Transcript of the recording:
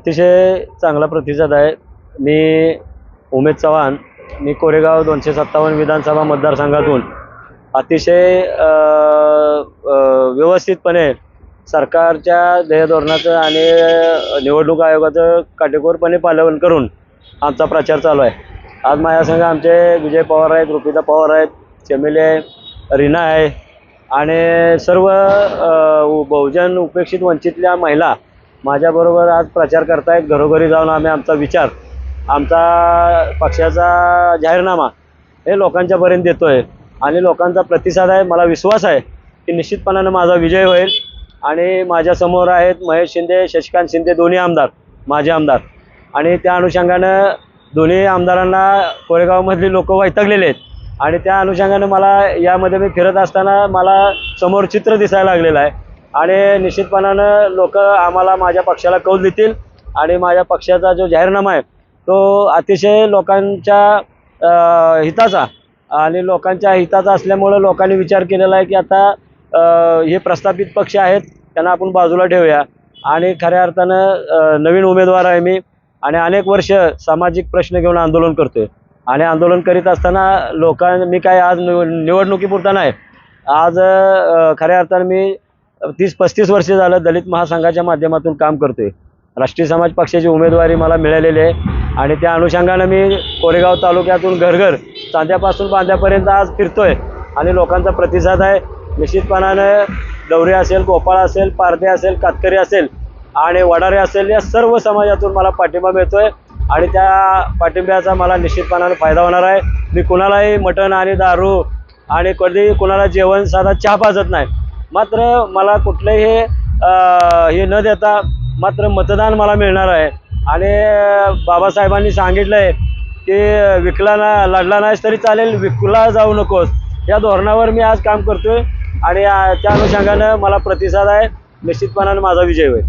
अतिशय चांगला प्रतिसाद आहे. मी उमेद चव्हाण मी कोरेगाव दोनशे सत्तावन्न विधानसभा मतदारसंघातून अतिशय व्यवस्थितपणे सरकारच्या ध्येयधोरणाचं आणि निवडणूक आयोगाचं काटेकोरपणे पालन करून आमचा प्रचार चालू आहे. आज माझ्यासंग आमचे विजय पवार आहेत रुपिता पवार आहेत चमेल आहे रीना आहे आणि सर्व बहुजन उपेक्षित वंचितल्या महिला माझ्याबरोबर आज प्रचार करतायत घरोघरी जाऊन आम्ही आमचा विचार आमचा पक्षाचा जाहीरनामा हे लोकांच्यापर्यंत देतो आहे आणि लोकांचा प्रतिसाद आहे मला विश्वास आहे की निश्चितपणानं माझा विजय होईल. आणि माझ्यासमोर आहेत महेश शिंदे शशिकांत शिंदे दोन्ही आमदार माझे आमदार. आणि त्या अनुषंगानं दोन्ही आमदारांना कोरेगावमधली लोक वैतागलेले आहेत. आणि त्या अनुषंगानं मला यामध्ये मी फिरत असताना मला समोर चित्र दिसायला लागलेलं आहे. आणि निश्चितपणानं लोक आम्हाला माझ्या पक्षाला कौल देतील आणि माझ्या पक्षाचा जो जाहीरनामा आहे तो अतिशय लोकांच्या हिताचा आणि लोकांच्या हिताचा असल्यामुळं लोकांनी विचार केलेला आहे की आता हे प्रस्थापित पक्ष आहेत त्यांना आपण बाजूला ठेवूया. आणि खऱ्या अर्थानं नवीन उमेदवार आहे मी आणि अनेक वर्ष सामाजिक प्रश्न घेऊन आंदोलन करतोय. आणि आंदोलन करीत असताना लोकां मी काय आज निवडणुकीपुरता नाही. आज खऱ्या अर्थानं मी तीस पस्तीस वर्षे झालं दलित महासंघाच्या माध्यमातून काम करतोय. राष्ट्रीय समाज पक्षाची उमेदवारी मला मिळालेली आहे. आणि त्या अनुषंगानं मी कोरेगाव तालुक्यातून घरघर चांद्यापासून बांध्यापर्यंत आज फिरतोय. आणि लोकांचा प्रतिसाद आहे. निश्चितपणानं डवरे असेल गोपाळ असेल पारधे असेल कातकरी असेल आणि वडारे असेल या सर्व समाजातून मला पाठिंबा मिळतोय. आणि त्या पाठिंब्याचा मला निश्चितपणानं फायदा होणार आहे. मी कुणालाही मटण आणि दारू आणि कधी कुणाला जेवण साधा चहा पाजत नाही. मात्र मला कुठलंही हे न देता मात्र मतदान मला मिळणार आहे. आणि बाबासाहेबांनी सांगितलं आहे की विकला ना लढला नाहीस तरी चालेल विकला जाऊ नकोस. या धोरणावर मी आज काम करतोय आणि त्या अनुषंगानं मला प्रतिसाद आहे. निश्चितपणानं माझा विजय होईल.